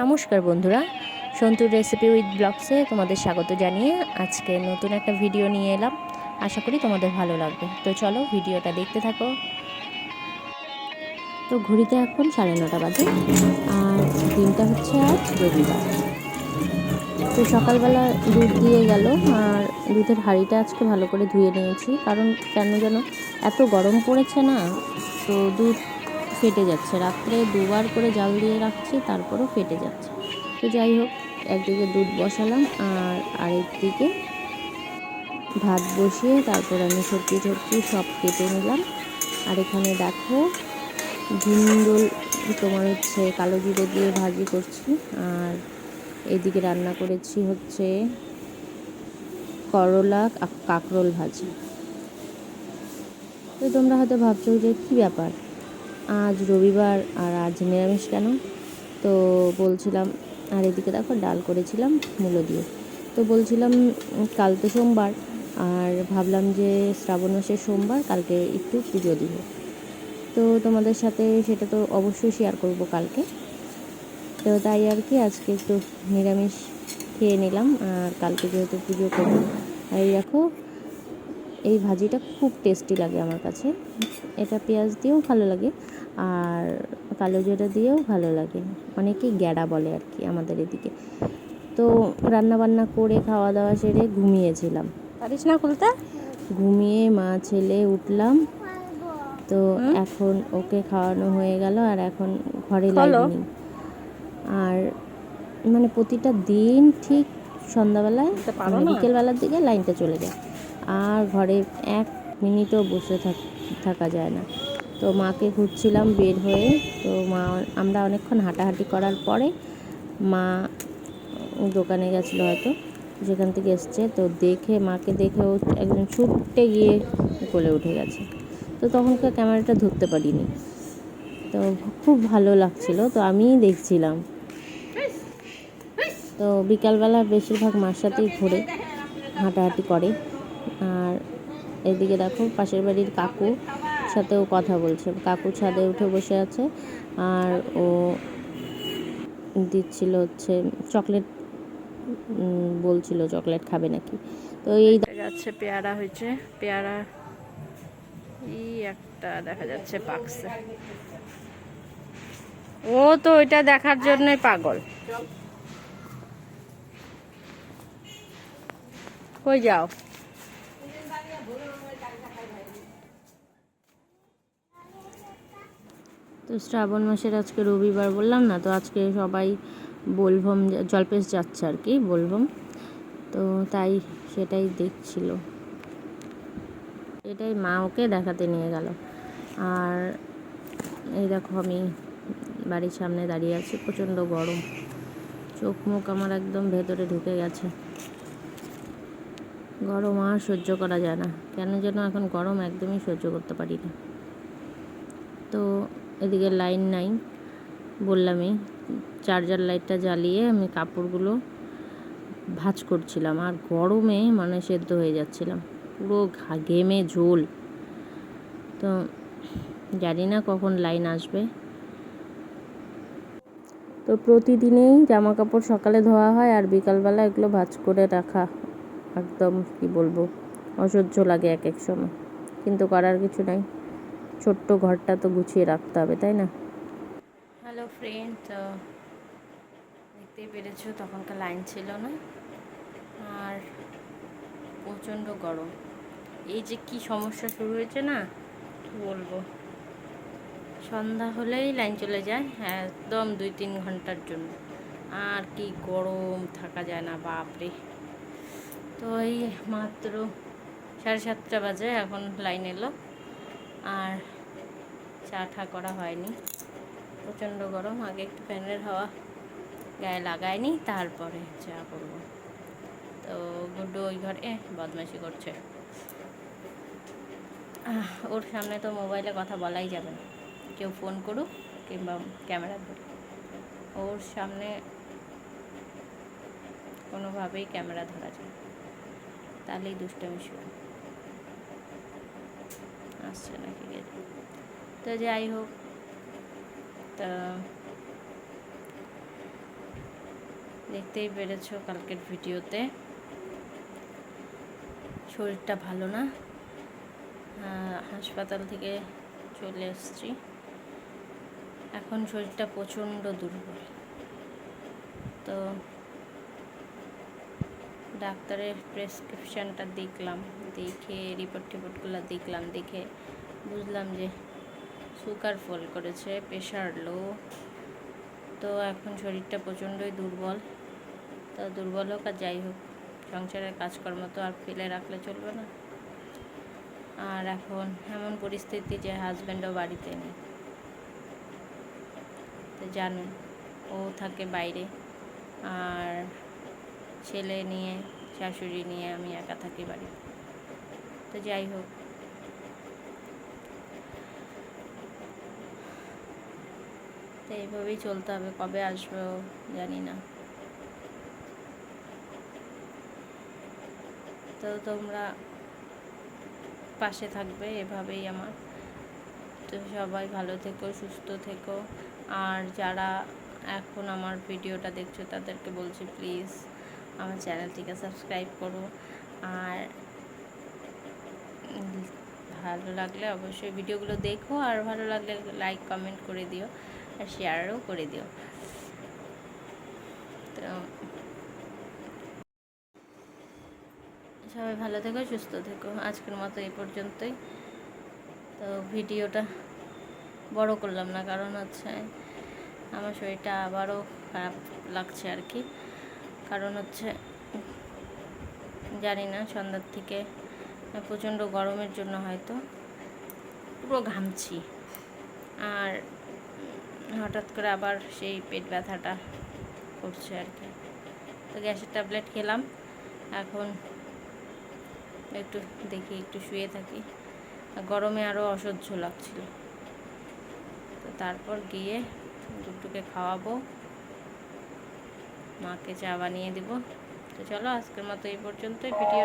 নমস্কার বন্ধুরা, santoor recipe with ব্লগসে তোমাদের স্বাগত জানিয়ে আজকে নতুন একটা ভিডিও নিয়ে এলাম। আশা করি তোমাদের ভালো লাগবে। তো চলো ভিডিওটা দেখতে থাকো। তো ঘড়িতে এখন সাড়ে নটা বাজে, আর দিনটা হচ্ছে আজ রবিবার। তো সকালবেলা দুধ দিয়ে গেল, আর দুধের হাঁড়িটা আজকে ভালো করে ধুয়ে নিয়েছি, কারণ কেন যেন এত গরম পড়েছে না, তো দুধ ফেটে যাচ্ছে। রাত্রে দুবার করে জাল দিয়ে রাখছি, তারপরও ফেটে যাচ্ছে। তো যাই হোক, একদিকে দুধ বসালাম আর আরেকদিকে ভাত বসিয়ে তারপর আমি সবজি টবজি সব কেটে নিলাম। আর এখানে দেখো ঝুন্দুল তোমার হচ্ছে কালো জিরে দিয়ে ভাজি করছি। আর এদিকে রান্না করেছি হচ্ছে করলা কাঁকরোল ভাজি। তো তোমরা হয়তো ভাবছ যে কী ব্যাপার? আজ রবিবার আর আজ নিরামিষ কেন? তো বলছিলাম, আর এদিকে দেখো ডাল করেছিলাম মূলো দিয়ে। তো বলছিলাম কাল তো সোমবার, আর ভাবলাম যে শ্রাবণ মাসের সোমবার, কালকে একটু পুজো দিব। তো তোমাদের সাথে সেটা তো অবশ্যই শেয়ার করব কালকে। তো তাই আর কি, আজকে একটু নিরামিষ খেয়ে নিলাম, আর কালকে যেহেতু পুজো করব। এই দেখো এই ভাজিটা খুব টেস্টি লাগে আমার কাছে। এটা পেঁয়াজ দিয়েও ভালো লাগে আর কালো জিরা দিয়েও ভালো লাগে। অনেকেই গ্যাড়া বলে আর কি আমাদের এদিকে। তো রান্না বান্না করে খাওয়া দাওয়া সেরে ঘুমিয়েছিলাম। পারিস না খুলতে? ঘুমিয়ে মা ছেলে উঠলাম। তো এখন ওকে খাওয়ানো হয়ে গেল আর এখন ঘরে। নেই। আর মানে প্রতিটা দিন ঠিক সন্ধ্যাবেলায় মানে? বিকেলবেলার দিকে লাইনটা চলে যায়। আর ঘরে এক মিনিটও বসে থাক- যায় না। তো মাকে ঘুরছিলাম বের হয়ে। তো মা, আমরা অনেকক্ষণ হাঁটাহাঁটি করার পরে মা দোকানে গেছিল হয়তো, যেখান থেকে এসছে। তো দেখে, মাকে দেখে ও একদম ছুটতে গিয়ে কোলে উঠে গেছে। তো তখনকার ক্যামেরাটা ধরতে পারিনি। তো খুব ভালো লাগছিল। তো আমিই দেখছিলাম। তো বিকালবেলা বেশিরভাগ মার সাথেই ঘোরে হাঁটাহাঁটি করে। আর এদিকে দেখো, পাশের বাড়ির কাকু সাথেও কথা বলছে। কাকু ছাদে উঠে বসে আছে আর ও দিচ্ছিল হচ্ছে চকলেট বলছিল চকলেট খাবে নাকি। তো এই যাচ্ছে পেয়ারা হয়েছে। পেয়ারা এই একটা দেখা যাচ্ছে পাকছে। ও তো ওইটা দেখার জন্যই পাগল। কই যাও? তো শ্রাবণ মাসের আজকে রবিবার বললাম না, তো আজকে সবাই বলভম জলপেশ যাচ্ছে আর কি বলভম। তো তাই সেটাই দেখছিল। এটাই মা ওকে দেখাতে নিয়ে গেল। আর এই দেখো আমি বাড়ির সামনে দাঁড়িয়ে আছি, প্রচণ্ড গরম। চোখ মুখ আমার একদম ভেতরে ঢুকে গেছে। গরম আর সহ্য করা যায় না। কেন যেন এখন গরম একদমই সহ্য করতে পারি না। তো এদিকে লাইন নাই। বললামই চার্জার লাইটটা জ্বালিয়ে আমি কাপড়গুলো ভাজ করছিলাম। আর গরমে মানে সেদ্ধ হয়ে যাচ্ছিলাম। পুরো ঘেমে ঝোল। তো জানি না কখন লাইন আসবে। তো প্রতিদিনেই জামা কাপড় সকালে ধোয়া হয় আর বিকালবেলা এগুলো ভাঁজ করে রাখা একদম কি বলব, অসহ্য লাগে এক এক সময়। কিন্তু করার কিছু নাই। ছোট্ট ঘরটা তো গুছিয়ে রাখতে হবে, তাই না? হ্যালো ফ্রেন্ড তো দেখতেই পেরেছ তখনকার লাইন ছিল না? আর প্রচণ্ড গরম। এই যে কি সমস্যা শুরু হয়েছে না, কি বলব? সন্ধ্যা হলেই লাইন চলে যায়, একদম দুই তিন ঘণ্টার জন্য। আর কি গরম থাকা যায় না, বাপরে। তো এই মাত্র সাড়ে সাতটা বাজে, এখন লাইন এলো। আর চা ঠা করা হয়নি। প্রচণ্ড গরম, আগে একটু ফ্যানের হাওয়া গায়ে লাগায়নি তারপরে চা করব। তো গুড্ডু ওই ঘরে বদমাইশি করছে। ওর সামনে তো মোবাইলে কথা বলাই যাবে না। কেউ ফোন করুক কিংবা ক্যামেরা ধরুক। ওর সামনে কোনোভাবেই ক্যামেরা ধরা যায় তাহলেই দুষ্টামি শুরু। আসছে নাকি কে। তো যাই হোক, তা দেখতেই পেরেছ কালকের ভিডিওতে। শরীরটা ভালো না। হাসপাতাল থেকে চলে এসেছি। এখন শরীরটা প্রচণ্ড দুর্বল। তো ডাক্তারের প্রেসক্রিপশানটা দেখলাম, দেখে রিপোর্ট টিপোর্টগুলো দেখলাম, দেখে বুঝলাম যে সুগার ফল করেছে প্রেশার লো তো এখন শরীরটা প্রচণ্ডই দুর্বল। তো দুর্বল হোক আর যাই হোক, সংসারের কাজকর্ম তো আর ফেলে রাখলে চলবে না। আর এখন এমন পরিস্থিতি যে হাজব্যান্ডও বাড়িতে নেই। তো জানুন, ও থাকে বাইরে, আর ছেলে নিয়ে শাশুড়ি নিয়ে আমি একা থাকি বাড়ি। তো যাই হোক। তো এইভাবেই চলতে হবে, কবে আসব জানি না। তো তোমরা পাশে থাকবে এভাবেই আমার। তো সবাই ভালো থেকো, সুস্থ থেকো। আর যারা এখন আমার ভিডিওটা দেখছ তাদেরকে বলছি প্লিজ আমার চ্যানেলটিকে সাবস্ক্রাইব করো। আর ভালো লাগলে অবশ্যই ভিডিওগুলো দেখো, আর ভালো লাগলে লাইক কমেন্ট করে দিও, আর শেয়ারও করে দিও। তো সবাই ভালো থেকো, সুস্থ থেকো। আজকের মতো এই পর্যন্তই। তো ভিডিওটা বড় করলাম না, কারণ হচ্ছে আমার শরীরটা আবারও খারাপ লাগছে আর কি। কারণ হচ্ছে, জানি না, সন্ধ্যার থেকে প্রচণ্ড গরমের জন্য হয়তো। পুরো ঘামছি। আর হঠাৎ করে আবার সেই পেট ব্যথাটা করছে আর কি। তো গ্যাসের ট্যাবলেট খেলাম। এখন একটু দেখি, একটু শুয়ে থাকি। গরমে আরও অসহ্য লাগছিল। তো তারপর গিয়ে দুটোকে খাওয়াবো। মাকে চা বানিয়ে দিব। তো চলো আজকের মতো এই পর্যন্তই ভিডিও